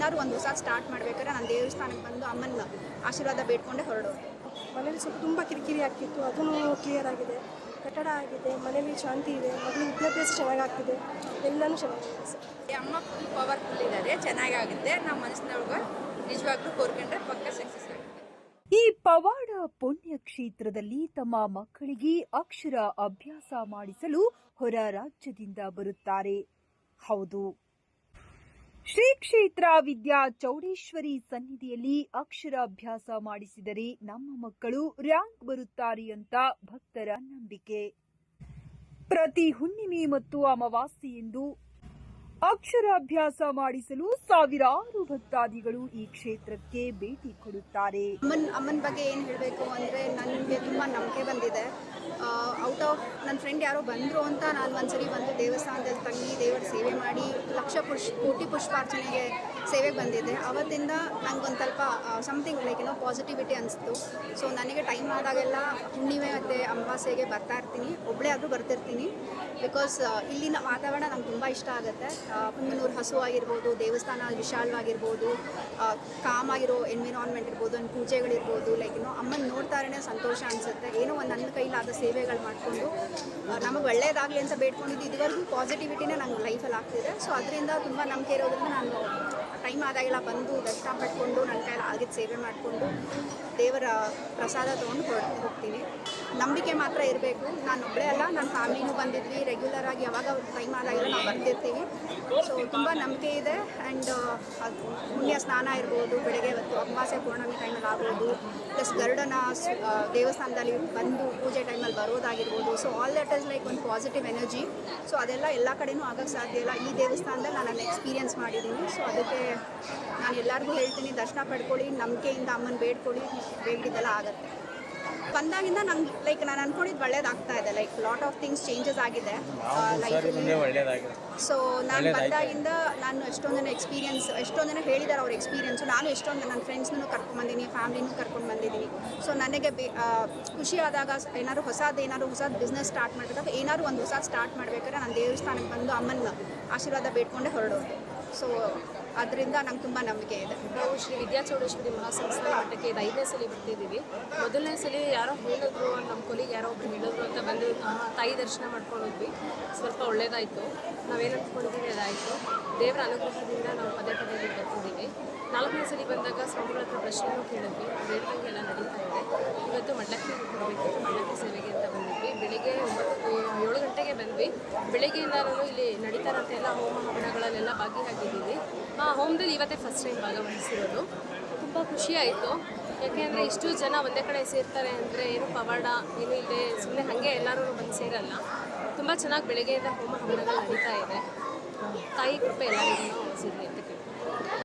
ಏನಾದ್ರು ಒಂದು ಹೊಸ ಸ್ಟಾರ್ಟ್ ಮಾಡ್ಬೇಕಾದ್ರೆ ನಾನು ದೇವಸ್ಥಾನಕ್ಕೆ ಬಂದು ಅಮ್ಮನ ಆಶೀರ್ವಾದ ಬೇಡ್ಕೊಂಡೆ ಹೊರಡೋದು. ಮನೇಲಿ ಸ್ವಲ್ಪ ತುಂಬ ಕಿರಿಕಿರಿ ಆಗ್ತಿತ್ತು ಅದನ್ನು ಕ್ಲಿಯರ್ ಆಗಿದೆ. ಕಟ್ಟಡ ಆಗಿದೆ ಮನೇಲಿ ಶಾಂತಿ ಇದೆ ಮಗನ ವಿದ್ಯಾಭ್ಯಾಸ ಚೆನ್ನಾಗಾಗ್ತಿದೆ ಎಲ್ಲನೂ ಚೆನ್ನಾಗಿದೆ. ಸರ್ ಅಮ್ಮ ಫುಲ್ ಪವರ್ಫುಲ್ ಇದ್ದಾರೆ ಚೆನ್ನಾಗಾಗುತ್ತೆ. ನಮ್ಮ ಮನಸ್ಸಿನೊಳಗೆ ನಿಜವಾಗ್ಲೂ ಕೋರ್ಕೊಂಡ್ರೆ ಪಕ್ಕ ಸಕ್ಸಸ್ ಆಗುತ್ತೆ. ಈ ಪವಾಡ ಪುಣ್ಯ ಕ್ಷೇತ್ರದಲ್ಲಿ ತಮ್ಮ ಮಕ್ಕಳಿಗೆ ಅಕ್ಷರ ಅಭ್ಯಾಸ ಮಾಡಿಸಲು ಹೊರ ರಾಜ್ಯದಿಂದ ಬರುತ್ತಾರೆ. ಹೌದು. ಶ್ರೀ ಕ್ಷೇತ್ರ ವಿದ್ಯಾ ಚೌಡೇಶ್ವರಿ ಸನ್ನಿಧಿಯಲ್ಲಿ ಅಕ್ಷರಾಭ್ಯಾಸ ಮಾಡಿಸಿದರೆ ನಮ್ಮ ಮಕ್ಕಳು ರ್ಯಾಂಕ್ ಬರುತ್ತಾರೆ ಅಂತ ಭಕ್ತರ ನಂಬಿಕೆ. ಪ್ರತಿ ಹುಣ್ಣಿಮೆ ಮತ್ತು ಅಮಾವಾಸ್ಯೆಯೆಂದು ಅಕ್ಷರಾಭ್ಯಾಸ ಮಾಡಿಸಲು ಸಾವಿರಾರು ಭಕ್ತಾದಿಗಳು ಈ ಕ್ಷೇತ್ರಕ್ಕೆ ಭೇಟಿ ಕೊಡುತ್ತಾರೆ. ಅಮ್ಮನ ಅಮ್ಮನ ಬಗ್ಗೆ ಏನು ಹೇಳಬೇಕು ಅಂದರೆ ನನಗೆ ತುಂಬ ನಂಬಿಕೆ ಬಂದಿದೆ. ಔಟ್ ಆಫ್ ನನ್ನ ಫ್ರೆಂಡ್ ಯಾರೋ ಬಂದರು ಅಂತ ನಾನು ಒಂದ್ಸರಿ ಬಂದು ದೇವಸ್ಥಾನದಲ್ಲಿ ತಂಗಿ, ದೇವರ ಸೇವೆ ಮಾಡಿ ಲಕ್ಷ ಪುಷ್, ಕೋಟಿ ಪುಷ್ಪಾರ್ಚನೆಗೆ ಸೇವೆಗೆ ಬಂದಿದ್ದೆ. ಅವತ್ತಿಂದ ಒಂದು ಸ್ವಲ್ಪ ಸಮಥಿಂಗ್ ಲೈಕ್ ಏನೋ ಪಾಸಿಟಿವಿಟಿ ಅನಿಸ್ತು. ಸೊ ನನಗೆ ಟೈಮ್ ಆದಾಗೆಲ್ಲ ಹುಣ್ಣಿಮೆ ಮತ್ತು ಅಂಬಾಸೆಗೆ ಬರ್ತಾ ಇರ್ತೀನಿ. ಒಬ್ಬಳೇ ಆದರೂ ಬರ್ತಿರ್ತೀನಿ. ಬಿಕಾಸ್ ಇಲ್ಲಿನ ವಾತಾವರಣ ನಂಗೆ ತುಂಬ ಇಷ್ಟ ಆಗುತ್ತೆ. ಪುಂಗನೂರು ಹಸು ಆಗಿರ್ಬೋದು, ದೇವಸ್ಥಾನ ವಿಶಾಲವಾಗಿರ್ಬೋದು ಕಾಮ್ ಆಗಿರೋ ಎನ್ವಿರಾನ್ಮೆಂಟ್ ಇರ್ಬೋದು ಒಂದು ಪೂಜೆಗಳಿರ್ಬೋದು ಲೈಕ್ ಏನೋ ಅಮ್ಮನ ನೋಡ್ತಾರೇ ಸಂತೋಷ ಅನಿಸುತ್ತೆ. ಏನೋ ಒಂದು ನನ್ನ ಕೈಲಾದ ಸೇವೆಗಳು ಮಾಡಿಕೊಂಡು ನಮಗೆ ಒಳ್ಳೆಯದಾಗಲಿ ಅಂತ ಬೇಡ್ಕೊಂಡಿದ್ದು ಇದುವರೆಗೂ ಪಾಸಿಟಿವಿಟಿನೇ ನಂಗೆ ಲೈಫಲ್ಲಿ ಆಗ್ತಿದೆ. ಸೊ ಅದರಿಂದ ತುಂಬ ನಂಬಿಕೆ ಇರೋದ್ರಿಂದ ನಾನು ಟೈಮ್ ಆದಾಗೆಲ್ಲ ಬಂದು ದರ್ಶನ ಪಡ್ಕೊಂಡು ಆಗಿದ್ದ ಸೇವೆ ಮಾಡಿಕೊಂಡು ದೇವರ ಪ್ರಸಾದ ತೊಗೊಂಡು ಹೋಗ್ತೀನಿ. ನಂಬಿಕೆ ಮಾತ್ರ ಇರಬೇಕು. ನಾನು ಒಬ್ಬಳೇ ಅಲ್ಲ ನನ್ನ ಫ್ಯಾಮಿಲಿನೂ ಬಂದಿದ್ವಿ. ರೆಗ್ಯುಲರ್ ಆಗಿ ಯಾವಾಗ ಟೈಮ್ ಆದಾಗೆಲ್ಲ ನಾವು ಬರ್ತಿರ್ತೀವಿ. ಸೊ ತುಂಬ ನಂಬಿಕೆ ಇದೆ. ಆ್ಯಂಡ್ ಅದು ಪುಣ್ಯ ಸ್ನಾನ ಇರ್ಬೋದು, ಬೆಳಗ್ಗೆ ಹೊತ್ತು ಅಮಾವಾಸ್ಯ, ಪೂರ್ಣಮಿ ಟೈಮಲ್ಲಿ ಆಗ್ಬೋದು. ಪ್ಲಸ್ ಗರುಡನ ದೇವಸ್ಥಾನದಲ್ಲಿ ಬಂದು ಪೂಜೆ ಟೈಮಲ್ಲಿ ಬರೋದಾಗಿರ್ಬೋದು. So all that is like ಒಂದು ಪಾಸಿಟಿವ್ ಎನರ್ಜಿ ಸೊ ಅದೆಲ್ಲ ಎಲ್ಲ ಕಡೆಯೂ ಆಗೋಕ್ಕೆ ಸಾಧ್ಯ ಇಲ್ಲ. ಈ ದೇವಸ್ಥಾನದಲ್ಲಿ ನಾನು ಎಕ್ಸ್ಪೀರಿಯನ್ಸ್ ಮಾಡಿದ್ದೀನಿ. ಸೊ ಅದಕ್ಕೆ ನಾನು ಎಲ್ಲರಿಗೂ ಹೇಳ್ತೀನಿ, ದರ್ಶನ ಪಡ್ಕೊಳ್ಳಿ. ನಂಬಿಕೆಯಿಂದ ಅಮ್ಮನ ಬೇಡ್ಕೊಳ್ಳಿ ಬೇಡಿದ್ದೆಲ್ಲ ಆಗುತ್ತೆ. ಬಂದಾಗಿಂದ ನಂಗೆ ಲೈಕ್ ನಾನು ಅನ್ಕೊಂಡಿದ್ದು ಒಳ್ಳೇದಾಗ್ತಾ ಇದೆ like lot of things changes ಆಗಿದೆ. ಸೊ ನಾನು ಬಂದಾಗಿಂದ ನಾನು ಎಷ್ಟೊಂದು ಜನ ಎಕ್ಸ್ಪೀರಿಯನ್ಸ್ ಎಷ್ಟೊಂದು ಜನ ಹೇಳಿದ್ದಾರೆ ಅವ್ರ ಎಕ್ಸ್ಪೀರಿಯನ್ಸು ನಾನು ಎಷ್ಟೊಂದು ನನ್ನ ಫ್ರೆಂಡ್ಸ್ನೂ ಕರ್ಕೊಂಡ್ಬಂದಿದ್ದೀನಿ ಫ್ಯಾಮ್ಲಿನೂ ಕರ್ಕೊಂಡು ಬಂದಿದ್ದೀನಿ. ಸೊ ನನಗೆ ಬೇ ಖುಷಿ ಆದಾಗ ಏನಾದ್ರು ಹೊಸದು ಏನಾದ್ರು ಹೊಸ ಬಿಸ್ನೆಸ್ ಸ್ಟಾರ್ಟ್ ಮಾಡಬೇಕಾದ್ರೆ ಏನಾದ್ರು ಒಂದು ಹೊಸ ಸ್ಟಾರ್ಟ್ ಮಾಡಬೇಕಾದ್ರೆ ನಾನು ದೇವಸ್ಥಾನಕ್ಕೆ ಬಂದು ಅಮ್ಮನ ಆಶೀರ್ವಾದ ಬೇಡ್ಕೊಂಡೆ ಹೊರಡೋದು. ಸೊ ಅದರಿಂದ ನಂಗೆ ತುಂಬ ನಂಬಿಕೆ ಇದೆ. ನಾವು ಶ್ರೀ ವಿದ್ಯಾಚೌಡೇಶ್ವರಿ ಮಹಾಸಂಸ್ಥಾನ ಮಠಕ್ಕೆ ಇದು ಐದನೇ ಸಲ ಬರ್ತಿದ್ದೀವಿ. ಮೊದಲನೇ ಸಲ ಯಾರೋ ಹೇಳಿದ್ರು, ನಮ್ಮ ಕೊಲಿಗೆ ಯಾರೋ ಒಬ್ರು ಹೇಳಿದ್ರು ಅಂತ ಬಂದು ತಾಯಿ ದರ್ಶನ ಮಾಡ್ಕೊಂಡೋದ್ವಿ ಸ್ವಲ್ಪ ಒಳ್ಳೇದಾಯಿತು. ನಾವೇನು ಅಂದ್ಕೊಂಡಿದ್ದೀವಿ ಅದಾಯಿತು. ದೇವರ ಅನುಗ್ರಹದಿಂದ ನಾವು ಪದೇ ಪದೇ ಬರ್ತಿದ್ದೀವಿ. ನಾಲ್ಕನೇ ಸಲ ಬಂದಾಗ ಸ್ವಾಮಿಗಳ ಹತ್ರ ಪ್ರಶ್ನೆಯೂ ಕೇಳಿದ್ವಿ ಬೇಡಂಗೆಲ್ಲ ನಡೀತಾ ಇದೆ. ಇವತ್ತು ಮಡ್ಲಕ್ಕಿ ಕೊಡಬೇಕಿತ್ತು ಮಡ್ಲಕ್ಕಿ ಸೇವೆಗೆ ಅಂತ ಬಂದಿದ್ವಿ ಬೆಳಿಗ್ಗೆ ಒಂಬತ್ತು ಏಳು ಗಂಟೆಗೆ ಬಂದ್ವಿ ಬೆಳಿಗ್ಗೆಯಿಂದ ನಾನು ಇಲ್ಲಿ ನಡೀತಾರಂತೆ ಎಲ್ಲ ಹೋಮ ಹವನಗಳಲ್ಲೆಲ್ಲ ಭಾಗಿಯಾಗಿದ್ದೀವಿ ಆ ಹೋಮದಲ್ಲಿ ಇವತ್ತೇ ಫಸ್ಟ್ ಟೈಮ್ ಭಾಗವಹಿಸಿರೋದು. ತುಂಬ ಖುಷಿ ಆಯಿತು ಯಾಕೆಂದರೆ ಇಷ್ಟು ಜನ ಒಂದೇ ಕಡೆ ಸೇರ್ತಾರೆ ಅಂದರೆ ಏನು ಪವಾಡ, ಏನು ಇಲ್ಲದೆ ಸುಮ್ಮನೆ ಹಾಗೆ ಎಲ್ಲರೂ ಬಂದು ಸೇರಲ್ಲ. ತುಂಬ ಚೆನ್ನಾಗಿ ಬೆಳಗ್ಗೆಯಿಂದ ಹೋಮ ಹವನಗಳು ನಡೀತಾ ಇದೆ. ತಾಯಿ ಕೃಪೆ ಎಲ್ಲರಿಗೂ ಸಿಗಲಿ ಅಂತ